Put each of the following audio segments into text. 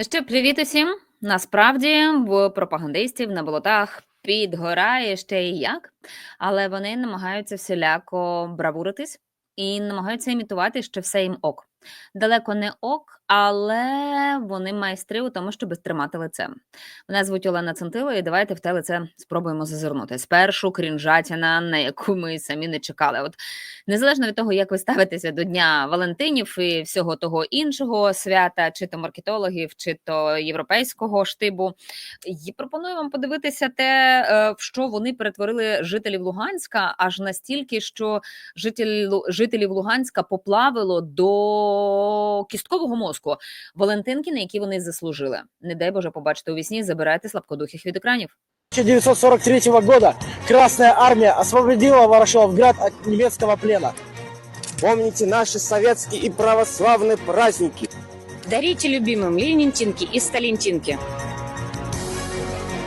Ще привіт усім. Насправді в пропагандистів на болотах підгорає ще і як, але вони намагаються всіляко бравуритись і намагаються імітувати, що все їм ок. Далеко не ок, але вони майстри у тому, щоб тримати лице. Мене звуть Олена Центило, і давайте в те лице спробуємо зазирнути. Спершу крінжатіна, на яку ми самі не чекали. От незалежно від того, як ви ставитеся до Дня Валентинів і всього того іншого свята, чи то маркетологів, чи то європейського штибу, і пропоную вам подивитися те, е, в що вони перетворили жителів Луганська, аж настільки, що жителі, Лу- жителів Луганська поплавило до кісткового мозку Валентинки, на які вони заслужили. Не дай Боже побачити у вісні, забирайте слабкодухих від екранів. 1943 года Красная Армия освободила Ворошиловград от немецкого плена. Помните наши советские и православные праздники. Дарите любимым ленинтинки и сталинтинки.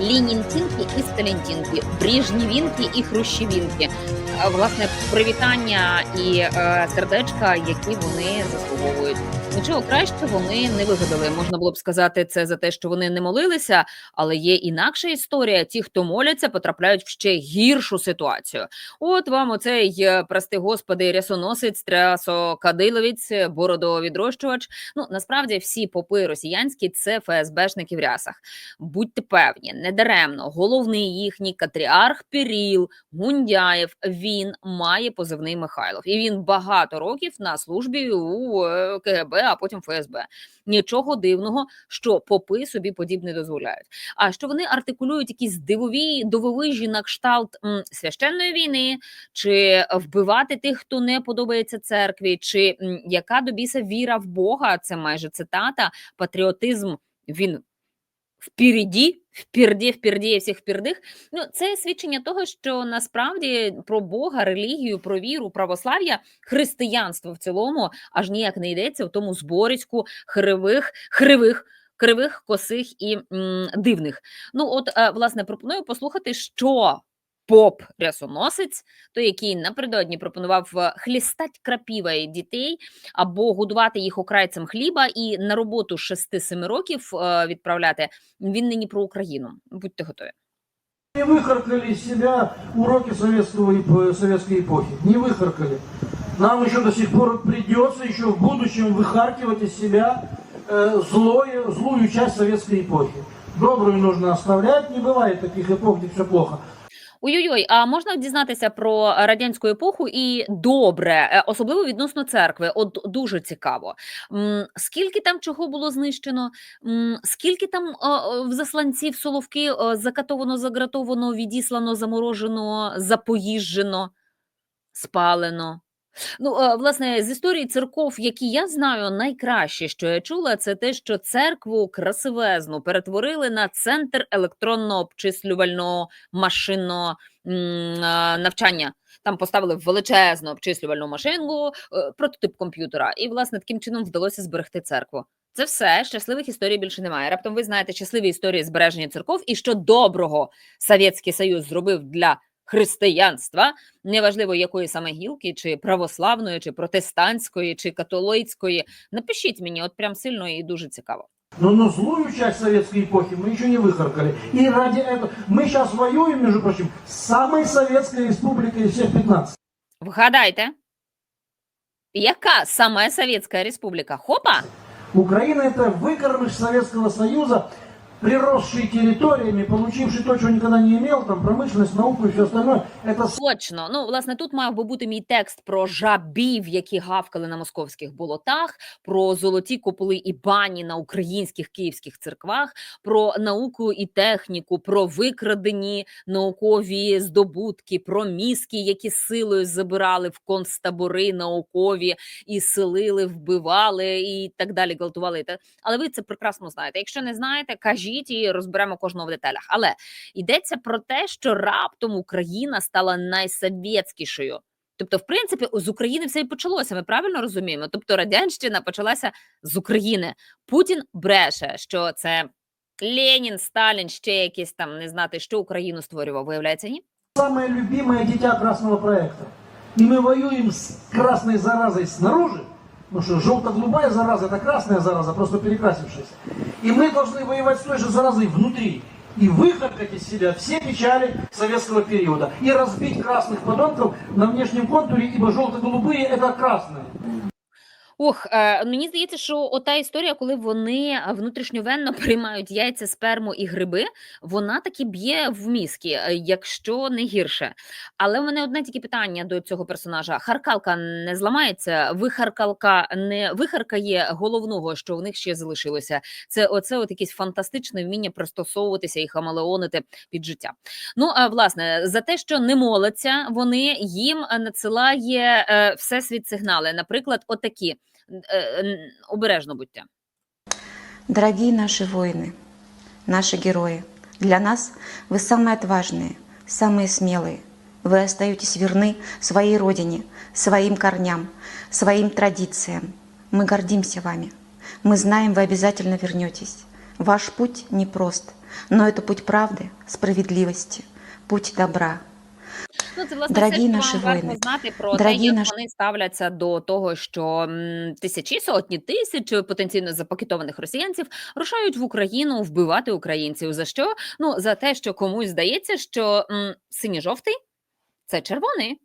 Лінінтінки і Сталінтінки, Бріжнівінки і Хрущевінки. Е, Власне, привітання і е, сердечка, які вони заслуговують. Нічого краще вони не вигадали. Можна було б сказати це за те, що вони не молилися, але є інакша історія. Ті, хто моляться, потрапляють в ще гіршу ситуацію. От вам оцей, е, прости господи, рясоносець, трясокадиловець, бородовідрощувач. Ну насправді всі попи росіянські це ФСБшники в рясах. Будьте певні, недаремно головний їхній катріарх Піріл Гундяєв. Він має позивний Михайлов, і він багато років на службі у е, А потім ФСБ. Нічого дивного, що попи собі подібне дозволяють. А що вони артикулюють якісь дивові дововижі на кшталт м, священної війни, чи вбивати тих, хто не подобається церкві, чи м, яка до біса віра в Бога, це майже цитата, патріотизм. Він впереді, вперді, вперді всіх впердих. Ну, це свідчення того, що насправді про Бога, релігію, про віру, православ'я, християнство в цілому аж ніяк не йдеться в тому зборіську кривих, кривих. Кривих, косих і м, дивних. Ну, от, е, власне, пропоную послухати, що поп рясоносець, той, який напередодні пропонував е, хлістать крапівою дітей або годувати їх окрайцем хліба і на роботу з 6-7 років е, відправляти. Він нині про Україну. Будьте готові. Не выхаркали из себя уроки советского, эп- советской эпохи. Не выхаркали. Нам еще до сих пор придется еще в будущем выхаркивать из себя э, злое, злую часть советской эпохи. Добрую нужно оставлять. Не бывает таких эпох, где все плохо. Ой-ой-ой, а можна дізнатися про радянську епоху і добре, е, особливо відносно церкви. От дуже цікаво. Скільки там чого було знищено? Скільки там е, е, в засланців соловки закатовано, загратовано, відіслано, заморожено, запоїжджено, спалено? Ну, е, власне, з історії церков, які я знаю, найкраще, що я чула, це те, що церкву красивезну перетворили на центр електронного обчислювального машинного е, навчання. Там поставили величезну обчислювальну машинку, е, прототип комп'ютера, і власне таким чином вдалося зберегти церкву. Це все щасливих історій більше немає. Раптом ви знаєте щасливі історії збереження церков і що доброго Совєтський Союз зробив для християнства, неважливо якої саме гілки, чи православної, чи протестантської, чи католицької. Напишіть мені, от прям сильно і дуже цікаво. Но, но злую часть советской эпохи мы еще не выхаркали. И ради этого мы сейчас воюем, между прочим, с самой советской республикой из всех 15. Вгадайте, яка саме Совєтська Республіка? Хопа! Украина это выкормыш Советского Союза, приросший территориями, получивший то, чего никогда не имел, там промышленность, науку и все остальное. Это Точно. Ну, власне, тут мав би бути мій текст про жабів, які гавкали на московських болотах, про золоті куполи і бані на українських київських церквах, про науку і техніку, про викрадені наукові здобутки, про мізки, які силою забирали в концтабори наукові і селили, вбивали і так далі, гвалтували. Але ви це прекрасно знаєте. Якщо не знаєте, кажіть і розберемо кожного в деталях. Але йдеться про те, що раптом Україна стала найсовєтськішою. Тобто, в принципі, з України все і почалося. Ми правильно розуміємо? Тобто, радянщина почалася з України. Путін бреше, що це Ленін, Сталін, ще якісь там не знати, що Україну створював. Виявляється, ні. самое любимое дитя красного проекта. И мы воюем с красной заразой снаружи, потому что желто-голубая зараза это красная зараза, просто перекрасившаяся. И мы должны воевать с той же заразой внутри. И выхаркать из себя все печали советского периода. И разбить красных подонков на внешнем контуре, ибо желто-голубые это красные. Ох, е, мені здається, що ота історія, коли вони внутрішньовенно приймають яйця, сперму і гриби, вона таки б'є в мізки, е, якщо не гірше. Але в мене одне тільки питання до цього персонажа: харкалка не зламається, вихаркалка не вихаркає головного, що в них ще залишилося. Це оце от якесь фантастичне вміння пристосовуватися і хамелеонити під життя. Ну а власне за те, що не моляться, вони їм надсилає е, всесвіт сигнали. Наприклад, отакі. Н- Обережно будьте. Дорогие наши воины, наши герои, для нас вы самые отважные, самые смелые. Вы остаетесь верны своей родине, своим корням, своим традициям. Мы гордимся вами. Мы знаем, вы обязательно вернетесь. Ваш путь непрост, но это путь правды, справедливости, путь добра. Ну, це власне Дорогі все, що наші вам варто воїни, знати про дорогі те, як наші- вони ставляться до того, що м, тисячі, сотні тисяч потенційно запакетованих росіянців рушають в Україну вбивати українців. За що? Ну за те, що комусь здається, що м, синьо-жовтий це червоний.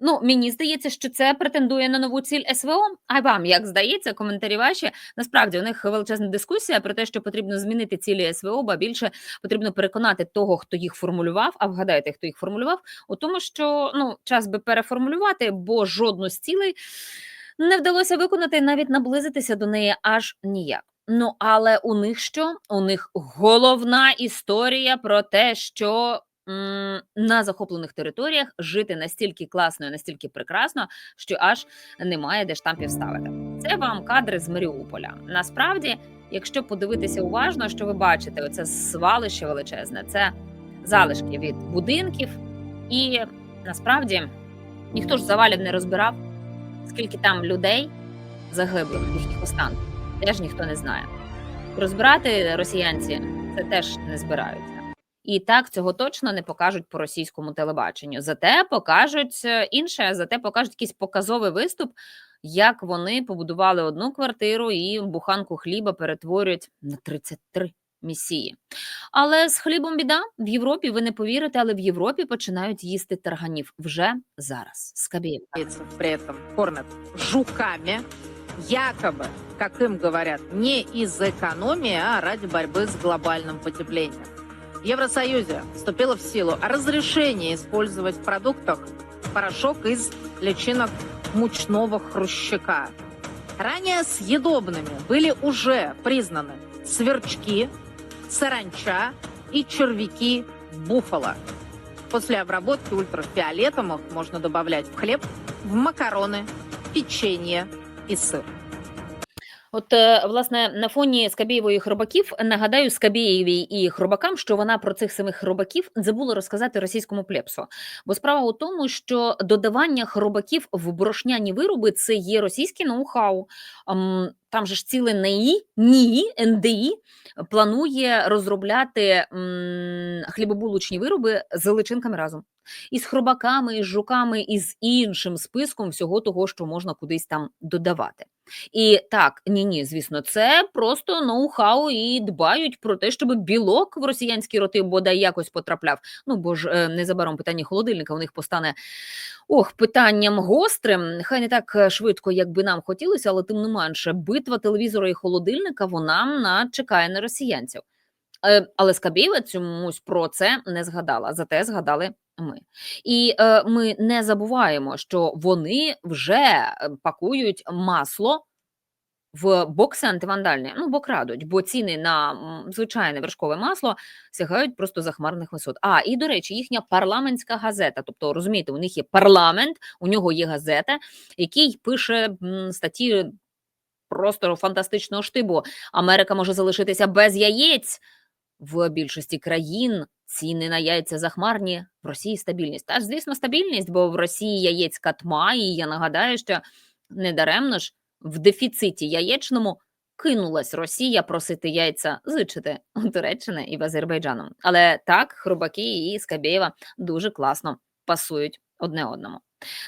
Ну, мені здається, що це претендує на нову ціль СВО. А вам як здається, коментарі ваші насправді у них величезна дискусія про те, що потрібно змінити цілі СВО, ба більше потрібно переконати того, хто їх формулював. А вгадайте, хто їх формулював, у тому, що ну час би переформулювати, бо жодну з цілей не вдалося виконати, навіть наблизитися до неї аж ніяк. Ну але у них що? У них головна історія про те, що на захоплених територіях жити настільки класно і настільки прекрасно, що аж немає де штампів ставити. Це вам кадри з Маріуполя. Насправді, якщо подивитися уважно, що ви бачите, оце свалище величезне, це залишки від будинків, і насправді ніхто ж завалів не розбирав, скільки там людей загиблих, їхніх останків, теж ніхто не знає. Розбирати росіянці це теж не збираються. І так цього точно не покажуть по російському телебаченню. Зате покажуть е, інше, зате покажуть якийсь показовий виступ, як вони побудували одну квартиру і буханку хліба перетворюють на 33 місії. Але з хлібом біда в Європі ви не повірите, але в Європі починають їсти тарганів вже зараз. Скабєєв. европейцев при этом кормят жуками, якобы, как им говорят, не из экономии, а ради борьбы с глобальным потеплением. В Евросоюзе вступило в силу разрешение использовать в продуктах порошок из личинок мучного хрущака. Ранее съедобными были уже признаны сверчки, саранча и червяки буфала. После обработки ультрафиолетом их можно добавлять в хлеб, в макароны, печенье и сыр. От, е, власне, на фоні Скабєєвої хробаків нагадаю Скабєєвій і хробакам, що вона про цих самих хробаків забула розказати російському плепсу. Бо справа у тому, що додавання хробаків в борошняні вироби це є російське ноу-хау. Там же ж ціле НІІ, НІІ, НДІ планує розробляти м, хлібобулочні вироби з личинками разом. І з хробаками, і з жуками, і з іншим списком всього того, що можна кудись там додавати. І так, ні, ні, звісно, це просто ноу-хау і дбають про те, щоб білок в росіянські роти бодай якось потрапляв. Ну бо ж е, незабаром питання холодильника у них постане ох, питанням гострим. Хай не так е, швидко, як би нам хотілося, але тим не менше, битва телевізора і холодильника вона на чекає на росіянців. Е, Але Скабєєва чомусь про це не згадала. Зате згадали ми. І е, ми не забуваємо, що вони вже е, пакують масло в бокси антивандальні. Ну, бо крадуть, бо ціни на звичайне вершкове масло сягають просто захмарних висот. А, і до речі, їхня парламентська газета. Тобто, розумієте, у них є парламент, у нього є газета, який пише статті просто фантастичного штибу. Америка може залишитися без яєць в більшості країн. Ціни на яйця захмарні, в Росії стабільність. Та ж, звісно, стабільність, бо в Росії яєць катма, і я нагадаю, що недаремно ж в дефіциті яєчному кинулась Росія просити яйця зичити у Туреччини і в Азербайджану. Але так, Хрубаки і Скабєєва дуже класно пасують одне одному.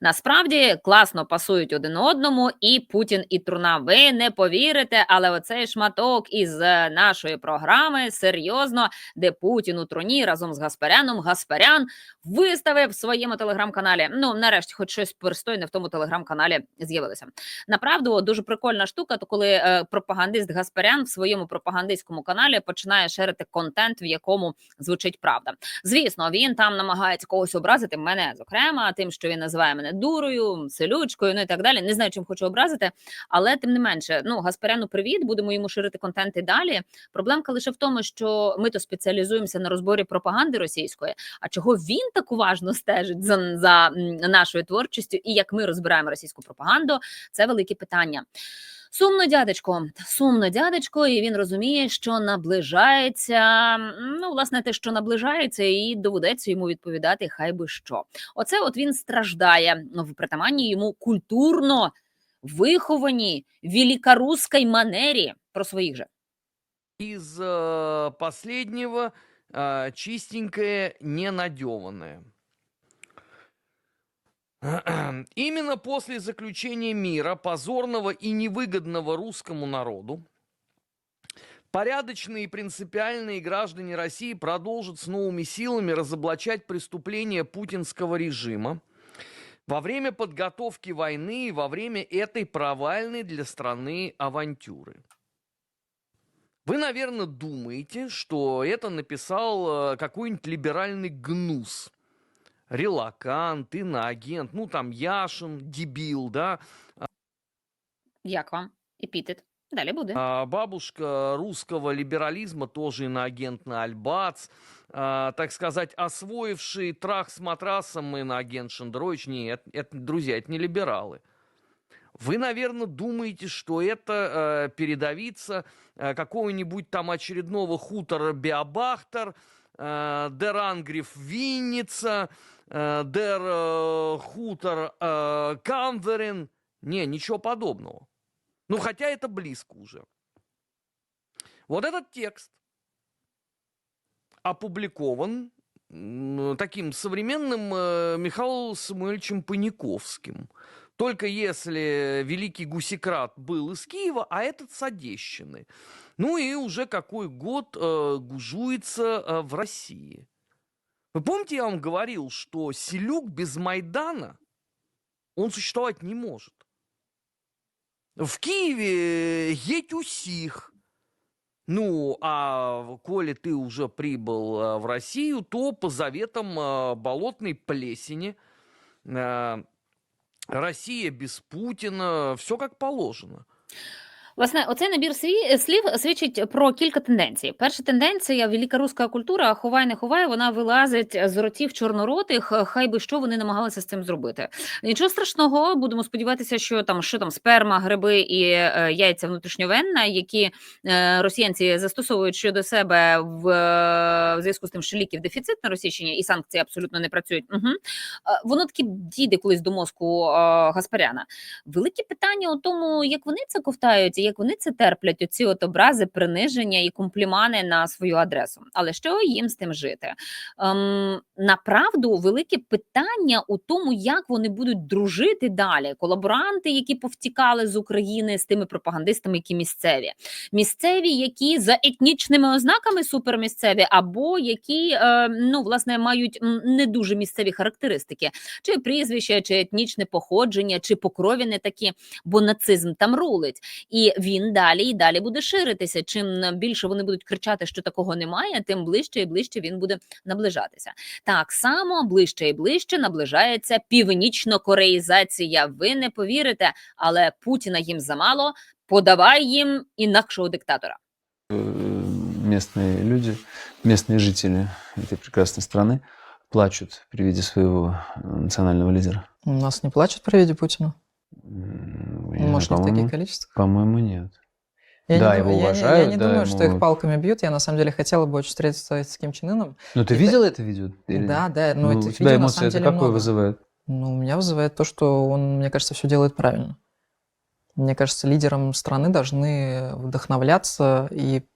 Насправді класно пасують один одному, і Путін і Труна. Ви не повірите, але оцей шматок із е, нашої програми серйозно, де Путін у труні разом з Гаспаряном. Гаспарян виставив в своєму телеграм-каналі. Ну, нарешті, хоч щось пристойне в тому телеграм-каналі з'явилося. Направду дуже прикольна штука. То коли е, пропагандист Гаспарян в своєму пропагандистському каналі починає шерити контент, в якому звучить правда. Звісно, він там намагається когось образити мене, зокрема, тим, що він називає мене дурою, селючкою, ну і так далі. Не знаю, чим хочу образити, але тим не менше, ну Гаспаряну, привіт, будемо йому ширити контент і далі. Проблемка лише в тому, що ми то спеціалізуємося на розборі пропаганди російської. А чого він так уважно стежить за, за нашою творчістю і як ми розбираємо російську пропаганду? Це велике питання. Сумно, дядечко, сумно, дядечко, і він розуміє, що наближається. Ну, власне, те, що наближається, і доведеться йому відповідати, хай би що. Оце от він страждає в притаманній йому культурно вихованій великоруській манері про своїх же. Из э, последнего э, чистенькое, ненадеванное. Именно после заключения мира, позорного и невыгодного русскому народу, порядочные и принципиальные граждане России продолжат с новыми силами разоблачать преступления путинского режима во время подготовки войны и во время этой провальной для страны авантюры. Вы, наверное, думаете, что это написал э, какой-нибудь либеральный гнус. Релакант, иноагент, ну там Яшин, дебил, да, Як вам? Епітет. Далі буде. А бабушка русского либерализма, тоже иноагентный Альбац, а, так сказать, освоивший трах с матрасом иноагент Шендерович. Нет, это, друзья, это не либералы. Вы, наверное, думаете, что это э, передовица э, какого-нибудь там очередного хутора Биобахтер, э, Дер Ангриф Винница, Дер Хутор Камверен. Не, ничего подобного. Ну, хотя это близко уже. Вот этот текст опубликован таким современным э, Михаилом Самуэльевичем Паниковским. Только если великий гусекрат был из Киева, а этот с Одещины. Ну и уже какой год э, гужуется э, в России. Вы помните, я вам говорил, что Селюк без Майдана, он существовать не может. В Киеве едь усих. Ну, а коли ты уже прибыл э, в Россию, то по заветам э, болотной плесени э, Россия без Путина, все как положено. Власне, оцей набір сві- слів свідчить про кілька тенденцій. Перша тенденція велика руська культура, ховай не ховай, вона вилазить з ротів чорноротих. Хай би що вони намагалися з цим зробити. Нічого страшного, будемо сподіватися, що там що там сперма, гриби і е, яйця внутрішньовенна, які е, росіянці застосовують щодо себе в, е, в зв'язку з тим, що ліків дефіцит на Російщині і санкції абсолютно не працюють. Угу. Воно таки дійде колись до мозку е, Гаспаряна. Велике питання у тому, як вони це ковтають, як вони це терплять, оці от образи, приниження і комплімани на свою адресу. Але що їм з тим жити? Ем, направду, велике питання у тому, як вони будуть дружити далі. Колаборанти, які повтікали з України з тими пропагандистами, які місцеві, місцеві, які за етнічними ознаками супермісцеві, або які е, ну власне мають не дуже місцеві характеристики, чи прізвище, чи етнічне походження, чи покрові не такі, бо нацизм там рулить, і він далі і далі буде ширитися. Чим більше вони будуть кричати, що такого немає, тим ближче і ближче він буде наближатися. Так само ближче і ближче наближається північно-кореїзація. Ви не повірите, але Путіна їм замало. Подавай їм інакшого диктатора. Э, местные люди, местные жители этой прекрасной страны плачут при виде своего э, национального лидера. У нас не плачут при виде Путина? Я Может, не в таких количествах? по-моему, нет. Я Да, не, его я уважают, Я не, да, думаю, что их палками бьют. Я на самом деле хотела бы очень встретиться с Ким Чен Ыном. Ну, ты Это- видел это видео? или Да, да, но Ну, этих у тебя видео на эмоции самом это какое много. вызывает? Ну, у меня вызывает то, что он, мне кажется, все делает правильно. Мне кажется, лидерам страны должны вдохновляться и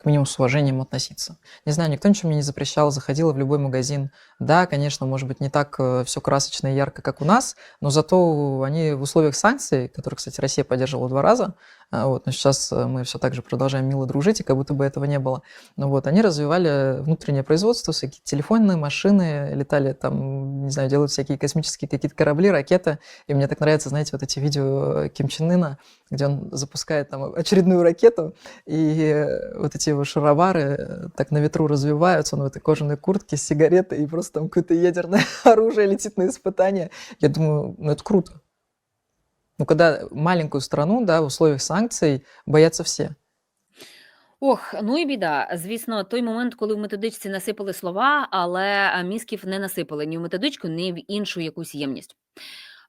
как минимум с уважением относиться. Не знаю, никто ничего мне не запрещал, заходила в любой магазин. Да, конечно, может быть, не так все красочно и ярко, как у нас, но зато они в условиях санкций, которые, кстати, Россия поддерживала два раза, вот, но сейчас э, мы все так же продолжаем мило дружить, и как будто бы этого не было. Но вот они развивали внутреннее производство, всякие телефонные машины, летали там, не знаю, делают всякие космические какие-то корабли, ракеты. И мне так нравится, знаете, вот эти видео Ким Чен Ына, где он запускает там очередную ракету, и э, вот эти его шаровары э, так на ветру развиваются, он в этой кожаной куртке с сигаретой, и просто там какое-то ядерное оружие летит на испытание. Я думаю, ну это круто. Ну, когда маленькую страну, да, в условиях санкцій бояться всі. Ох, ну і біда. Звісно, той момент, коли в методичці насипали слова, але мізків не насипали ні в методичку, ні в іншу якусь ємність.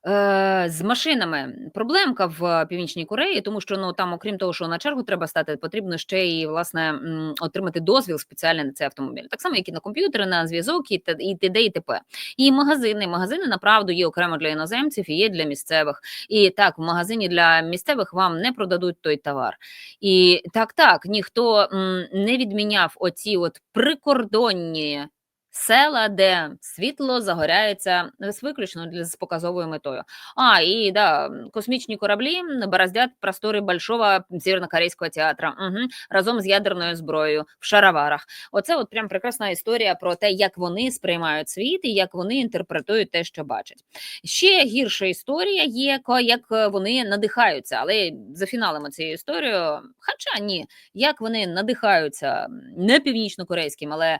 Е, з машинами проблемка в Північній Кореї, тому що ну там, окрім того, що на чергу треба стати, потрібно ще й власне отримати дозвіл спеціальний на цей автомобіль. Так само, як і на комп'ютери, на зв'язок і і т.д. і т.п. І магазини. Магазини направду є окремо для іноземців і є для місцевих. І так, в магазині для місцевих вам не продадуть той товар. І так, так, ніхто не відміняв оці от прикордонні села, де світло загоряється виключно для з показовою метою. А, і да, космічні кораблі бороздять простори Большого севернокорейського театра угу, разом з ядерною зброєю в шароварах. Оце от прям прекрасна історія про те, як вони сприймають світ і як вони інтерпретують те, що бачать. Ще гірша історія є, як вони надихаються, але за фіналами цієї історії, хоча ні, як вони надихаються не північно-корейським, але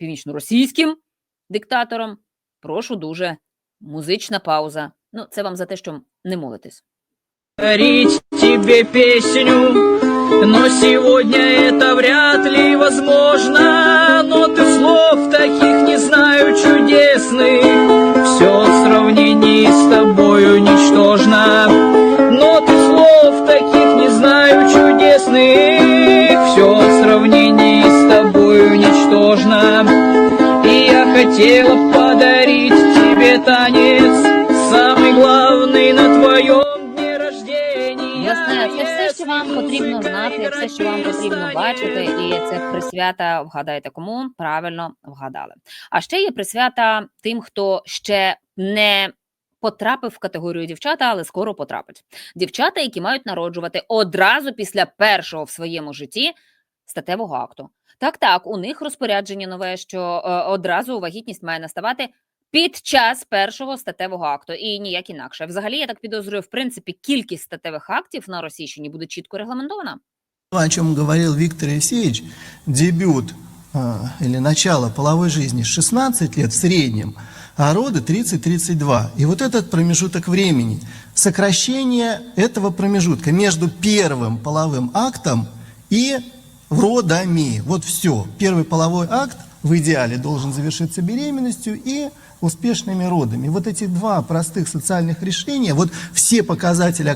північно-російським диктатором. Прошу дуже, музична пауза. Ну, це вам за те, що не молитесь. Річ тебе песню, но сьогодні это вряд ли возможно. Хотела подарить тебе танец, самый главный на твоем дне рождения. Власне, це все, що вам потрібно знати, все, що вам потрібно бачити, і це присвята. Вгадайте, кому правильно вгадали. А ще є присвята тим, хто ще не. Потрапив в категорію дівчата, але скоро потрапить. Дівчата, які мають народжувати одразу після першого в своєму житті статевого акту. Так, так, у них розпорядження нове, що е, одразу вагітність має наставати під час першого статевого акту і ніяк інакше. Взагалі, я так підозрюю, в принципі, кількість статевих актів на Російщині буде чітко регламентована. о чем говорил Виктор Евсеевич, дебют а, или начало половой жизни 16 лет в среднем, а роды 30-32. И вот этот промежуток времени, сокращение этого промежутка между первым половым актом и родами. Вот все. Первый половой акт в идеале должен завершиться беременностью и успешными родами. Вот эти два простых социальных решения, вот все показатели,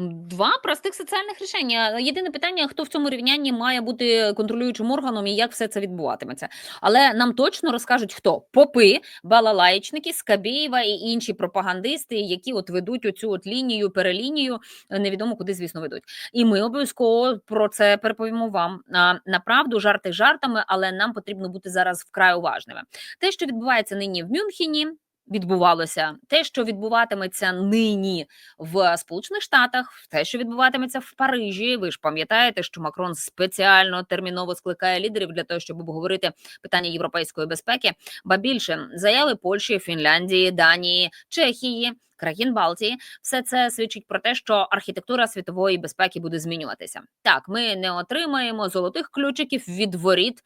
Два простих соціальних рішення. Єдине питання, хто в цьому рівнянні має бути контролюючим органом і як все це відбуватиметься. Але нам точно розкажуть, хто попи, балалайчники, Скабєєва і інші пропагандисти, які от ведуть оцю от лінію, перелінію, невідомо куди, звісно, ведуть. І ми обов'язково про це переповімо вам. А, Направду, жарти жартами, але нам потрібно бути зараз вкрай уважними. Те, що відбувається нині в Мюнхені. Відбувалося те, що відбуватиметься нині в Сполучених Штатах, те, що відбуватиметься в Парижі. Ви ж пам'ятаєте, що Макрон спеціально терміново скликає лідерів для того, щоб обговорити питання європейської безпеки. Ба більше заяви Польщі, Фінляндії, Данії, Чехії. Країн Балтії, все це свідчить про те, що архітектура світової безпеки буде змінюватися. Так, ми не отримаємо золотих ключиків від воріт,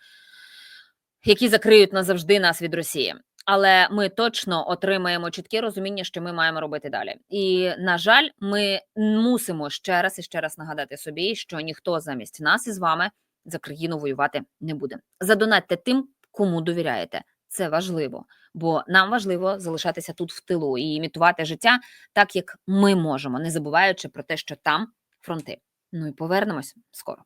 які закриють назавжди нас від Росії. Але ми точно отримаємо чітке розуміння, що ми маємо робити далі. І на жаль, ми мусимо ще раз і ще раз нагадати собі, що ніхто замість нас із вами за країну воювати не буде. Задонатьте тим, кому довіряєте. Це важливо, бо нам важливо залишатися тут в тилу і імітувати життя так, як ми можемо, не забуваючи про те, що там фронти. Ну і повернемось скоро.